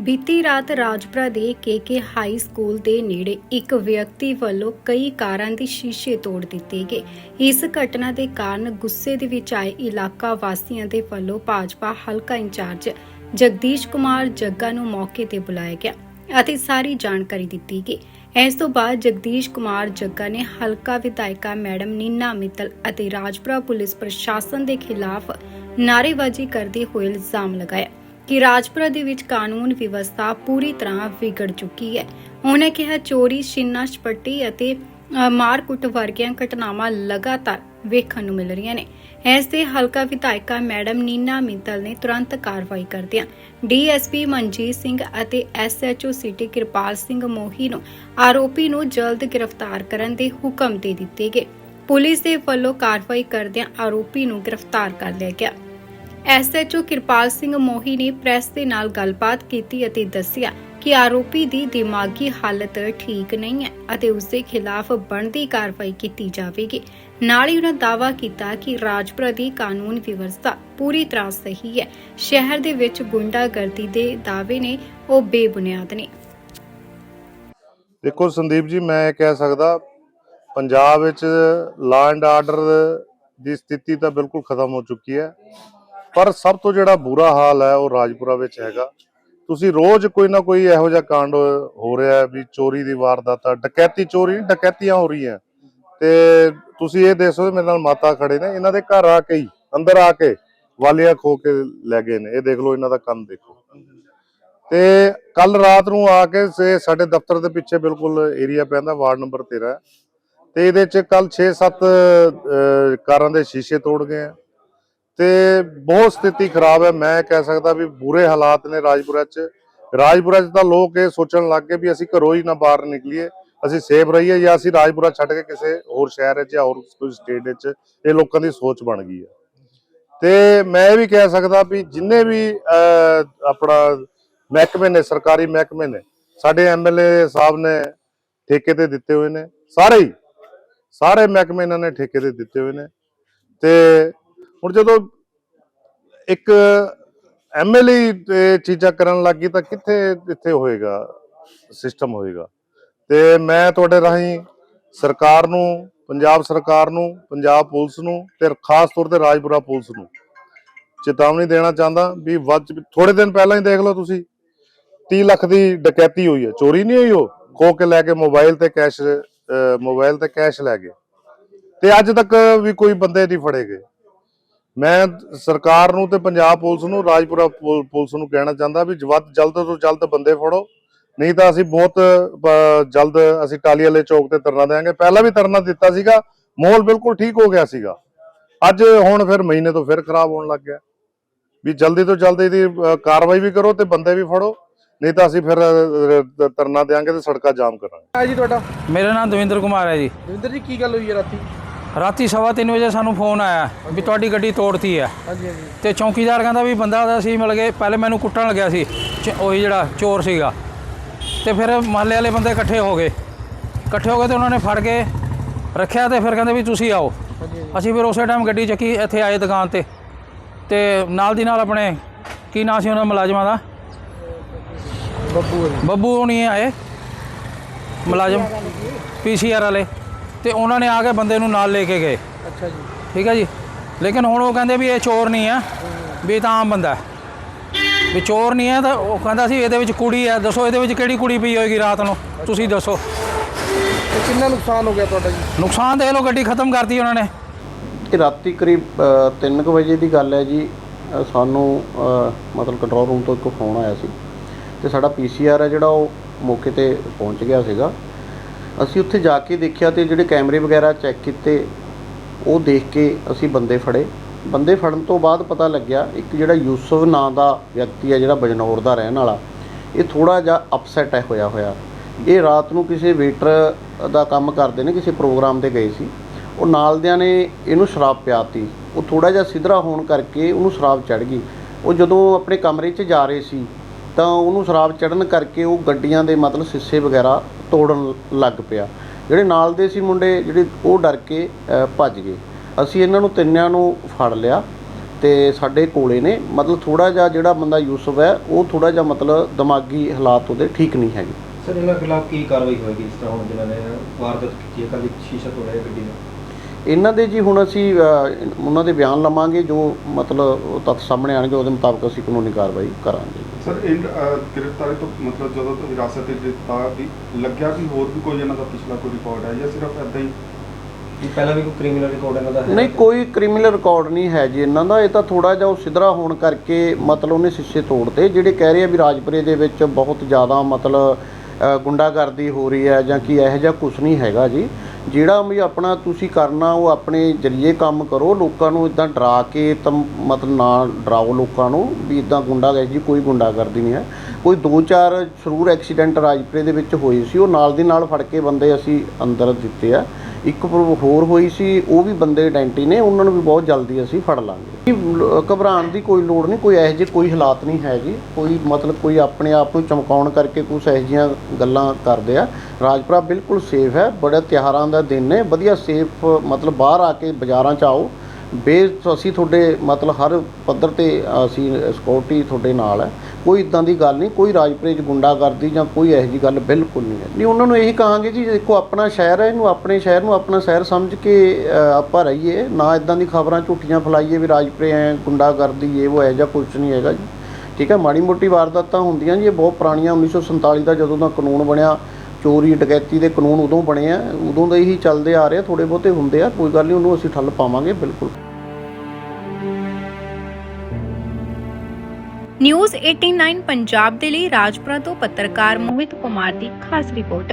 ਬੀਤੀ ਰਾਤ ਰਾਜਪੁਰਾ ਦੇ ਕੇਕੇ ਹਾਈ ਸਕੂਲ ਦੇ ਨੇੜੇ ਇੱਕ ਵਿਅਕਤੀ ਵੱਲੋਂ ਕਈ ਕਾਰਾਂ ਦੇ ਸ਼ੀਸ਼ੇ ਤੋੜ ਦਿੱਤੇ ਗਏ। ਇਸ ਘਟਨਾ ਦੇ ਕਾਰਨ ਗੁੱਸੇ ਦੇ ਵਿੱਚ ਆਏ ਇਲਾਕਾ ਵਾਸੀਆਂ ਦੇ ਵੱਲੋਂ ਭਾਜਪਾ ਹਲਕਾ ਇੰਚਾਰਜ ਜਗਦੀਸ਼ ਕੁਮਾਰ ਜੱਗਾ ਨੂੰ ਮੌਕੇ ਤੇ ਬੁਲਾਇਆ ਗਿਆ ਅਤੇ ਸਾਰੀ ਜਾਣਕਾਰੀ ਦਿੱਤੀ ਗਈ। ਇਸ ਤੋਂ ਬਾਅਦ ਜਗਦੀਸ਼ ਕੁਮਾਰ ਜੱਗਾ ਨੇ ਹਲਕਾ ਵਿਧਾਇਕਾ ਮੈਡਮ ਨੀਨਾ ਮਿੱਤਲ ਅਤੇ ਰਾਜਪੁਰਾ ਪੁਲਿਸ ਪ੍ਰਸ਼ਾਸਨ ਦੇ ਖਿਲਾਫ ਨਾਅਰੇਬਾਜ਼ੀ ਕਰਦੇ ਹੋਏ ਇਲਜ਼ਾਮ ਲਗਾਇਆ। ਕਿ ਰਾਜਪੁਰਾ ਦੇ ਵਿੱਚ ਕਾਨੂੰਨ ਵਿਵਸਥਾ ਪੂਰੀ ਤਰ੍ਹਾਂ ਵਿਗੜ ਚੁੱਕੀ ਹੈ। ਉਹਨੇ ਕਿਹਾ, ਚੋਰੀ ਛਿੰਨਾ ਛਪੱਟੀ ਅਤੇ ਮਾਰਕੁੱਟ ਵਰਗੀਆਂ ਘਟਨਾਵਾਂ ਲਗਾਤਾਰ ਵੇਖਣ ਨੂੰ ਮਿਲ ਰਹੀਆਂ ਨੇ। ਇਸ ਦੇ ਹਲਕਾ ਵਿਧਾਇਕਾ ਮੈਡਮ ਨੀਨਾ ਮਿੱਤਲ ਨੇ ਤੁਰੰਤ ਕਾਰਵਾਈ ਕਰਦਿਆਂ ਡੀਐਸਪੀ ਮਨਜੀਤ ਸਿੰਘ ਅਤੇ ਐਸਐਚਓ ਸਿਟੀ ਕਿਰਪਾਲ ਸਿੰਘ ਮੋਹੀ ਨੂੰ ਆਰੋਪੀ ਨੂੰ ਜਲਦ ਗ੍ਰਿਫਤਾਰ ਕਰਨ ਦੇ ਹੁਕਮ ਦੇ ਦਿੱਤੇ ਗਏ। ਪੁਲਿਸ ਦੇ ਵੱਲੋਂ ਕਾਰਵਾਈ ਕਰਦਿਆਂ ਆਰੋਪੀ ਨੂੰ ਗ੍ਰਿਫਤਾਰ ਕਰ ਲਿਆ ਗਿਆ। ਐਸਐਚਓ ਕਿਰਪਾਲ ਸਿੰਘ ਮੋਹੀ ਨੇ ਪ੍ਰੈਸ ਦੇ ਨਾਲ ਗੱਲਬਾਤ ਕੀਤੀ ਅਤੇ ਦੱਸਿਆ ਕਿ ਆਰੋਪੀ ਦੀ ਦਿਮਾਗੀ ਹਾਲਤ ਠੀਕ ਨਹੀਂ ਹੈ ਅਤੇ ਉਸ ਦੇ ਖਿਲਾਫ ਬਣਦੀ ਕਾਰਵਾਈ ਕੀਤੀ ਜਾਵੇਗੀ। ਨਾਲ ਹੀ ਉਹਨਾਂ ਦਾਅਵਾ ਕੀਤਾ ਕਿ ਰਾਜਪੁਰਾ ਦੀ ਕਾਨੂੰਨ ਵਿਵਸਥਾ ਪੂਰੀ ਤਰ੍ਹਾਂ ਸਹੀ ਹੈ। ਸ਼ਹਿਰ ਦੇ ਵਿੱਚ ਗੁੰਡਾਗਰਦੀ ਦੇ ਦਾਅਵੇ ਨੇ ਉਹ ਬੇਬੁਨਿਆਦ ਨੇ। ਦੇਖੋ ਸੰਦੀਪ ਜੀ, ਮੈਂ ਕਹਿ ਸਕਦਾ, ਪੰਜਾਬ ਵਿੱਚ ਲਾ ਐਂਡ ਆਰਡਰ ਦੀ ਸਥਿਤੀ ਤਾਂ ਬਿਲਕੁਲ ਖਤਮ ਹੋ ਚੁੱਕੀ ਹੈ। ਪਰ ਸਭ ਤੋਂ ਜਿਹੜਾ ਬੁਰਾ ਹਾਲ ਹੈ ਉਹ ਰਾਜਪੁਰਾ ਵਿੱਚ ਹੈਗਾ। ਤੁਸੀਂ ਰੋਜ਼ ਕੋਈ ਨਾ ਕੋਈ ਇਹੋ ਜਿਹਾ ਕਾਂਡ ਹੋ ਰਿਹਾ ਹੈ ਵੀ ਚੋਰੀ ਦੀ ਵਾਰਦਾਤ ਡਕੈਤੀ ਚੋਰੀ ਨਹੀਂ, ਡਕੈਤੀਆਂ ਹੋ ਰਹੀਆਂ। ਤੇ ਤੁਸੀਂ ਇਹ ਦੇਖ ਸਕਦੇ ਮੇਰੇ ਨਾਲ ਮਾਤਾ ਖੜੇ ਨੇ। ਇਹਨਾਂ ਦੇ ਘਰ ਆ ਕੇ ਹੀ, ਅੰਦਰ ਆ ਕੇ ਵਾਲੀਆਂ ਖੋ ਕੇ ਲੈ ਗਏ ਨੇ। ਇਹ ਦੇਖ ਲਓ ਇਹਨਾਂ ਦਾ ਕੰਮ ਦੇਖੋ। ਤੇ ਕੱਲ ਰਾਤ ਨੂੰ ਆ ਕੇ ਸਾਡੇ ਦਫ਼ਤਰ ਦੇ ਪਿੱਛੇ ਬਿਲਕੁਲ ਏਰੀਆ ਪੈਂਦਾ, ਵਾਰਡ ਨੰਬਰ 13 ਤੇ ਇਹਦੇ ਚ ਕੱਲ 6-7 ਕਾਰਾਂ ਦੇ ਸ਼ੀਸ਼ੇ ਤੋੜ ਗਏ ਆ। ਤੇ ਬਹੁਤ ਸਥਿਤੀ ਖਰਾਬ ਹੈ। ਮੈਂ ਕਹਿ ਸਕਦਾ ਵੀ ਬੁਰੇ ਹਾਲਾਤ ਨੇ ਰਾਜਪੁਰਾ ਚ। ਰਾਜਪੁਰਾ ਚ ਤਾਂ ਲੋਕ ਇਹ ਸੋਚਣ ਲੱਗ ਗਏ ਵੀ ਅਸੀਂ ਘਰੋਂ ਹੀ ਨਾ ਬਾਹਰ ਨਿਕਲੀਏ। ਅਸੀਂ ਸੇਫ ਰਹੀਏ ਜਾਂ ਅਸੀਂ ਰਾਜਪੁਰਾ ਛੱਡ ਕੇ ਕਿਸੇ ਹੋਰ ਸ਼ਹਿਰ ਵਿੱਚ ਜਾਂ ਹੋਰ ਕੋਈ ਸਟੇਟ ਵਿੱਚ ਇਹ ਲੋਕਾਂ ਦੀ ਸੋਚ ਬਣ ਗਈ ਹੈ। ਤੇ ਮੈਂ ਇਹ ਵੀ ਕਹਿ ਸਕਦਾ ਵੀ ਜਿੰਨੇ ਵੀ ਆਪਣਾ ਮਹਿਕਮੇ ਨੇ, ਸਰਕਾਰੀ ਮਹਿਕਮੇ ਨੇ, ਸਾਡੇ ਐਮਐਲਏ ਸਾਹਿਬ ਨੇ ਠੇਕੇ ਤੇ ਦਿੱਤੇ ਹੋਏ ਨੇ। ਸਾਰੇ ਹੀ, ਸਾਰੇ ਮਹਿਕਮੇ ਇਹਨਾਂ ਨੇ ਠੇਕੇ ਤੇ ਦਿੱਤੇ ਹੋਏ ਨੇ। ਤੇ ਹੁਣ ਜਦੋਂ ਇੱਕ ਐਮਐਲਏ ਤੇ ਚੀਜ਼ਾਂ ਕਰਨ ਲੱਗੀ ਤਾਂ ਕਿੱਥੇ ਇੱਥੇ ਹੋਏਗਾ ਸਿਸਟਮ ਹੋਏਗਾ? ਤੇ ਮੈਂ ਤੁਹਾਡੇ ਰਾਹੀਂ ਸਰਕਾਰ ਨੂੰ, ਪੰਜਾਬ ਸਰਕਾਰ ਨੂੰ, ਪੰਜਾਬ ਪੁਲਿਸ ਨੂੰ ਤੇ ਖਾਸ ਤੌਰ ਤੇ ਰਾਜਪੁਰਾ ਪੁਲਿਸ ਨੂੰ ਚੇਤਾਵਨੀ ਦੇਣਾ ਚਾਹੁੰਦਾ ਵੀ ਵੱਧ ਥੋੜੇ ਦਿਨ ਪਹਿਲਾਂ ਹੀ ਦੇਖ ਲਓ ਤੁਸੀਂ 30 ਲੱਖ ਦੀ ਡਕੈਤੀ ਹੋਈ ਹੈ। ਚੋਰੀ ਨਹੀਂ ਹੋਈ ਉਹ? ਖੋ ਕੇ ਲੈ ਕੇ ਮੋਬਾਈਲ ਤੇ ਕੈਸ਼ ਮੋਬਾਈਲ ਤੇ ਕੈਸ਼ ਲੈ ਗਏ। ਤੇ ਅੱਜ ਤੱਕ ਵੀ ਕੋਈ ਬੰਦੇ ਨਹੀਂ ਫੜੇ ਗਏ। ਮੈਂ ਸਰਕਾਰ ਨੂੰ ਤੇ ਪੰਜਾਬ ਪੁਲਿਸ ਨੂੰ ਰਾਜਪੁਰਾ ਪੁਲ- ਪੁਲਿਸ ਨੂੰ ਕਹਿਣਾ ਚਾਹੁੰਦਾ ਵੀ ਵੱਧ ਜਲਦ ਤੋਂ ਜਲਦ ਬੰਦੇ ਫੜੋ। ਨਹੀਂ ਤਾਂ ਅਸੀਂ ਬਹੁਤ ਜਲਦ ਅਸੀਂ ਟਾਲੀ ਵਾਲੇ ਚੌਕ ਤੇ ਧਰਨਾ ਦੇਵਾਂਗੇ। ਪਹਿਲਾਂ ਵੀ ਧਰਨਾ ਦਿੱਤਾ ਸੀਗਾ ਮਾਹੌਲ ਬਿਲਕੁਲ ਠੀਕ ਹੋ ਗਿਆ ਸੀਗਾ। ਅੱਜ ਹੁਣ ਫਿਰ ਮਹੀਨੇ ਤੋਂ ਫਿਰ ਖਰਾਬ ਹੋਣ ਲੱਗ ਗਿਆ। ਵੀ ਜਲਦੀ ਤੋਂ ਜਲਦੀ ਇਹਦੀ ਕਾਰਵਾਈ ਵੀ ਕਰੋ ਤੇ ਬੰਦੇ ਵੀ ਫੜੋ। ਨਹੀਂ ਤਾਂ ਅਸੀਂ ਫਿਰ ਧਰਨਾ ਦੇਵਾਂਗੇ ਤੇ ਸੜਕਾਂ ਜਾਮ ਕਰਾਂਗੇ। ਹੈ ਜੀ ਤੁਹਾਡਾ? ਮੇਰਾ ਨਾਮ ਦਵਿੰਦਰ ਕੁਮਾਰ ਹੈ ਜੀ। ਦਵਿੰਦਰ ਜੀ ਕੀ ਗੱਲ ਹੋਈ ਹੈ ਰਾਤੀ? ਰਾਤੀ ਸਵਾ ਤਿੰਨ ਵਜੇ ਸਾਨੂੰ ਫੋਨ ਆਇਆ ਵੀ ਤੁਹਾਡੀ ਗੱਡੀ ਤੋੜਤੀ ਹੈ। ਹਾਂਜੀ ਹਾਂਜੀ। ਤੇ ਚੌਕੀਦਾਰ ਕਹਿੰਦਾ ਵੀ ਬੰਦਾ ਦਾ ਸੀ ਮਿਲ ਗਏ ਪਹਿਲੇ ਮੈਨੂੰ ਕੁੱਟਣ ਲੱਗਿਆ ਸੀ ਉਹੀ ਜਿਹੜਾ ਚੋਰ ਸੀਗਾ। ਤੇ ਫਿਰ ਮਹੱਲੇ ਵਾਲੇ ਬੰਦੇ ਇਕੱਠੇ ਹੋ ਗਏ। ਇਕੱਠੇ ਹੋ ਗਏ ਤੇ ਉਹਨਾਂ ਨੇ ਫੜ ਕੇ ਰੱਖਿਆ ਤੇ ਫਿਰ ਕਹਿੰਦੇ ਵੀ ਤੁਸੀਂ ਆਓ। ਅਸੀਂ ਫਿਰ ਉਸੇ ਟਾਈਮ ਗੱਡੀ ਚੱਕੀ ਇੱਥੇ ਆਏ ਦੁਕਾਨ ਤੇ। ਤੇ ਨਾਲ ਦੀ ਨਾਲ ਆਪਣੇ ਕੀ ਨਾਂ ਸੀ ਉਹਨਾਂ ਮੁਲਾਜ਼ਮਾਂ ਦਾ? ਬੱਬੂ। ਬੱਬੂ ਹੋਣੀ ਆਏ। ਮੁਲਾਜ਼ਮ ਪੀਸੀਆਰ ਵਾਲੇ। ਤੇ ਉਹਨਾਂ ਨੇ ਆ ਕੇ ਬੰਦੇ ਨੂੰ ਨਾਲ ਲੈ ਕੇ ਗਏ। ਅੱਛਾ ਜੀ। ਠੀਕ ਹੈ ਜੀ? ਲੇਕਿਨ ਹੁਣ ਉਹ ਕਹਿੰਦੇ ਵੀ ਇਹ ਚੋਰ ਨਹੀਂ ਹੈ ਵੀ ਤਾਂ ਆਮ ਬੰਦਾ ਹੈ। ਵੀ ਚੋਰ ਨਹੀਂ ਹੈ ਤਾਂ ਉਹ ਕਹਿੰਦਾ ਸੀ ਇਹਦੇ ਵਿੱਚ ਕੁੜੀ ਹੈ ਦੱਸੋ ਇਹਦੇ ਵਿੱਚ ਕਿਹੜੀ ਕੁੜੀ ਪਈ ਹੋਏਗੀ ਰਾਤ ਨੂੰ? ਤੁਸੀਂ ਦੱਸੋ। ਤੇ ਕਿੰਨਾ ਨੁਕਸਾਨ ਹੋ ਗਿਆ ਤੁਹਾਡਾ ਜੀ? ਨੁਕਸਾਨ ਦੇਖ ਲਓ ਗੱਡੀ ਖਤਮ ਕਰਤੀ ਉਹਨਾਂ ਨੇ। ਇਹ ਰਾਤੀ ਕਰੀਬ 3 ਵਜੇ ਦੀ ਗੱਲ ਹੈ ਜੀ। ਅ, ਸਾਨੂੰ ਅ, ਮਤਲਬ ਕੰਟਰੋਲ ਰੂਮ ਤੋਂ ਇੱਕ ਫੋਨ ਆਇਆ ਸੀ। ਤੇ ਸਾਡਾ ਪੀਸੀਆਰ ਹੈ ਜਿਹੜਾ ਉਹ ਮੌਕੇ ਤੇ ਪਹੁੰਚ ਗਿਆ ਸੀਗਾ। ਅਸੀਂ ਉੱਥੇ ਜਾ ਕੇ ਦੇਖਿਆ ਤੇ ਜਿਹੜੇ ਕੈਮਰੇ ਵਗੈਰਾ ਚੈੱਕ ਕੀਤੇ, ਉਹ ਦੇਖ ਕੇ ਅਸੀਂ ਬੰਦੇ ਫੜੇ। ਬੰਦੇ ਫੜਨ ਤੋਂ ਬਾਅਦ ਪਤਾ ਲੱਗਿਆ, ਇੱਕ ਜਿਹੜਾ ਯੂਸਫ ਨਾਂ ਦਾ ਵਿਅਕਤੀ ਹੈ, ਜਿਹੜਾ ਬਜਨੌਰ ਦਾ ਰਹਿਣ ਵਾਲਾ, ਇਹ ਥੋੜਾ ਜਿਹਾ ਅਪਸੈਟ ਹੈ, ਹੋਇਆ ਹੋਇਆ। ਇਹ ਰਾਤ ਨੂੰ ਕਿਸੇ ਵੇਟਰ ਦਾ ਕੰਮ ਕਰਦੇ ਨੇ, ਕਿਸੇ ਪ੍ਰੋਗਰਾਮ ਤੇ ਗਏ ਸੀ। ਉਹ ਨਾਲਦਿਆਂ ਨੇ ਇਹਨੂੰ ਸ਼ਰਾਬ ਪਿਆਤੀ। ਉਹ ਥੋੜਾ ਜਿਹਾ ਸਿਧਰਾ ਹੋਣ ਕਰਕੇ ਉਹਨੂੰ ਸ਼ਰਾਬ ਚੜ ਗਈ। ਉਹ ਜਦੋਂ ਆਪਣੇ ਕਮਰੇ 'ਚ ਜਾ ਰਹੇ ਸੀ ਤਾਂ ਉਹਨੂੰ ਸ਼ਰਾਬ ਚੜਨ ਕਰਕੇ ਉਹ ਗੱਡੀਆਂ ਦੇ ਮਤਲਬ ਸਿੱਸੇ ਵਗੈਰਾ ਤੋੜਨ ਲੱਗ ਪਿਆ। ਜਿਹੜੇ ਨਾਲ ਦੇ ਸੀ ਮੁੰਡੇ ਜਿਹੜੇ ਉਹ ਡਰ ਕੇ ਭੱਜ ਗਏ। ਅਸੀਂ ਇਹਨਾਂ ਨੂੰ ਤਿੰਨਿਆਂ ਨੂੰ ਫੜ ਲਿਆ ਤੇ ਸਾਡੇ ਕੋਲੇ ਨੇ। ਮਤਲਬ ਥੋੜਾ ਜਿਹਾ ਜਿਹੜਾ ਬੰਦਾ ਯੂਸਫ ਹੈ ਉਹ ਥੋੜਾ ਜਿਹਾ ਮਤਲਬ ਦਿਮਾਗੀ ਹਾਲਾਤ ਉਹਦੇ ਠੀਕ ਨਹੀਂ ਹੈਗੇ। ਸਰ ਇਹਨਾਂ ਖਿਲਾਫ ਕੀ ਕਾਰਵਾਈ ਹੋਏਗੀ ਇਸ ਤਰ੍ਹਾਂ ਹੁਣ ਜਿਨ੍ਹਾਂ ਨੇ ਵਾਰਦਾਤ ਕੀਤੀ ਹੈ? ਕੱਲ ਇੱਕ ਸ਼ੀਸ਼ਾ ਤੋੜਿਆ ਗੱਡੀ ਦਾ ਇਹਨਾਂ ਦੇ ਜੀ ਹੁਣ ਅਸੀਂ ਉਹਨਾਂ ਦੇ ਬਿਆਨ ਲਵਾਂਗੇ ਜੋ ਮਤਲਬ ਉਹ ਤੱਥ ਸਾਹਮਣੇ ਆਣਗੇ ਉਹਦੇ ਮੁਤਾਬਕ ਅਸੀਂ ਕਾਨੂੰਨੀ ਕਾਰਵਾਈ ਕਰਾਂਗੇ। ਸਰ ਇਹ ਗ੍ਰਿਫਤਾਰੀ ਤੋਂ ਮਤਲਬ ਜਦੋਂ ਤੋਂ ਹਿਰਾਸਤ ਵਿੱਚ ਦਿੱਤਾ ਵੀ ਲੱਗਿਆ ਕਿ ਹੋਰ ਵੀ ਕੋਈ ਇਹਨਾਂ ਦਾ ਪਿਛਲਾ ਕੋਈ ਰਿਕਾਰਡ ਹੈ ਜਾਂ ਸਿਰਫ ਐਦਾਂ ਹੀ? ਵੀ ਪਹਿਲਾਂ ਵੀ ਕੋਈ ਕ੍ਰਿਮੀਨਲ ਰਿਕਾਰਡ ਇਹਨਾਂ ਦਾ ਹੈ? ਨਹੀਂ ਕੋਈ ਕ੍ਰਿਮੀਨਲ ਰਿਕਾਰਡ ਨਹੀਂ ਹੈ ਜੀ ਇਹਨਾਂ ਦਾ। ਇਹ ਤਾਂ ਥੋੜਾ ਜਿਹਾ ਉਹ ਸਿਧਰਾ ਹੋਣ ਕਰਕੇ ਮਤਲਬ ਉਹਨੇ ਸ਼ੀਸ਼ੇ ਤੋੜਤੇ। ਜਿਹੜੇ ਕਹਿ ਰਹੇ ਆ ਵੀ ਰਾਜਪੁਰੇ ਦੇ ਵਿੱਚ ਬਹੁਤ ਜ਼ਿਆਦਾ ਮਤਲਬ ਗੁੰਡਾਗਰਦੀ ਹੋ ਰਹੀ ਹੈ ਜਾਂ ਕੀ ਇਹੋ ਜਿਹਾ ਕੁਝ ਨਹੀਂ ਹੈਗਾ ਜੀ। ਜਿਹੜਾ ਵੀ ਆਪਣਾ ਤੁਸੀਂ ਕਰਨਾ, ਉਹ ਆਪਣੇ ਜਰੀਏ ਕੰਮ ਕਰੋ। ਲੋਕਾਂ ਨੂੰ ਇਦਾਂ ਡਰਾ ਕੇ ਤਮ ਮਤਲਬ ਨਾ ਡਰਾਓ ਲੋਕਾਂ ਨੂੰ ਵੀ ਇਦਾਂ ਗੁੰਡਾਗਰਦੀ, ਕੋਈ ਗੁੰਡਾਗਰਦੀ ਨਹੀਂ ਹੈ। ਕੋਈ ਦੋ ਚਾਰ ਜ਼ਰੂਰ ਐਕਸੀਡੈਂਟ ਰਾਜਪੁਰੇ ਦੇ ਵਿੱਚ ਹੋਏ ਸੀ। ਉਹ ਨਾਲ ਦੀ ਨਾਲ ਫੜ ਕੇ ਬੰਦੇ ਅਸੀਂ ਅੰਦਰ ਦਿੱਤੇ ਆ। ਇੱਕ ਹੋਰ ਹੋਈ ਸੀ, ਉਹ ਵੀ ਬੰਦੇ ਆਇਡੈਂਟੀ ਨੇ, ਉਹਨਾਂ ਨੂੰ ਵੀ ਬਹੁਤ ਜਲਦੀ ਅਸੀਂ ਫੜ ਲਾਂਗੇ। ਘਬਰਾਉਣ ਦੀ ਕੋਈ ਲੋੜ ਨਹੀਂ, ਕੋਈ ਇਹੋ ਜਿਹੇ ਕੋਈ ਹਾਲਾਤ ਨਹੀਂ ਹੈ ਜੀ। ਕੋਈ ਮਤਲਬ ਕੋਈ ਆਪਣੇ ਆਪ ਨੂੰ ਚਮਕਾਉਣ ਕਰਕੇ ਕੁਛ ਇਹੋ ਜਿਹੀਆਂ ਗੱਲਾਂ ਕਰਦੇ ਆ। ਰਾਜਪੁਰਾ ਬਿਲਕੁਲ ਸੇਫ ਹੈ, ਬੜਾ ਤਿਉਹਾਰਾਂ ਦਾ ਦਿਨ ਨੇ, ਵਧੀਆ ਸੇਫ, ਮਤਲਬ ਬਾਹਰ ਆ ਕੇ ਬਾਜ਼ਾਰਾਂ 'ਚ ਆਓ। ਬੇ, ਅਸੀਂ ਤੁਹਾਡੇ ਮਤਲਬ ਹਰ ਪੱਧਰ ਤੇ, ਅਸੀਂ ਸਿਕਿਉਰਿਟੀ ਤੁਹਾਡੇ ਨਾਲ ਹੈ। ਕੋਈ ਇਦਾਂ ਦੀ ਗੱਲ ਨਹੀਂ, ਕੋਈ ਰਾਜਪੁਰੇ 'ਚ ਗੁੰਡਾਗਰਦੀ ਜਾਂ ਕੋਈ ਇਹੋ ਜਿਹੀ ਗੱਲ ਬਿਲਕੁਲ ਨਹੀਂ ਹੈ। ਨਹੀਂ, ਉਹਨਾਂ ਨੂੰ ਇਹੀ ਕਹਾਂਗੇ ਜੀ, ਦੇਖੋ ਆਪਣਾ ਸ਼ਹਿਰ ਹੈ, ਇਹਨੂੰ ਆਪਣੇ ਸ਼ਹਿਰ ਨੂੰ ਆਪਣਾ ਸ਼ਹਿਰ ਸਮਝ ਕੇ ਆਪਾਂ ਰਹੀਏ, ਨਾ ਇਦਾਂ ਦੀ ਖਬਰਾਂ ਝੂਠੀਆਂ ਫੈਲਾਈਏ ਵੀ ਰਾਜਪੁਰੇ ਐ ਗੁੰਡਾਗਰਦੀ, ਇਹ ਉਹ ਹੈ ਜਾਂ ਕੁਝ ਨਹੀਂ ਹੈਗਾ ਜੀ। ਠੀਕ ਹੈ, ਮਾੜੀ ਮੋਟੀ ਵਾਰਦਾਤਾਂ ਹੁੰਦੀਆਂ ਜੀ, ਇਹ ਬਹੁਤ ਪੁਰਾਣੀਆਂ 1947 ਦਾ ਜਦੋਂ ਦਾ ਕਾਨੂੰਨ ਬਣਿਆ, ਚੋਰੀ, ਡਕੈਤੀ ਦੇ ਕਾਨੂੰਨ ਉਦੋਂ ਬਣੇ ਆ, ਉਦੋਂ ਦੇ ਹੀ ਚੱਲਦੇ ਆ ਰਹੇ ਆ ਥੋੜੇ ਬਹੁਤੇ ਹੁੰਦੇ ਆ, ਕੋਈ ਗੱਲ ਨਹੀਂ, ਉਹਨੂੰ ਅਸੀਂ ਠੱਲ ਪਾਵਾਂਗੇ, ਬਿਲਕੁਲ। ਨਿਊਜ਼ 89 ਪੰਜਾਬ ਦੇ ਲਈ ਰਾਜਪੁਰਾ ਤੋਂ ਪੱਤਰਕਾਰ ਮੋਹਿਤ ਕੁਮਾਰ ਦੀ ਖਾਸ ਰਿਪੋਰਟ।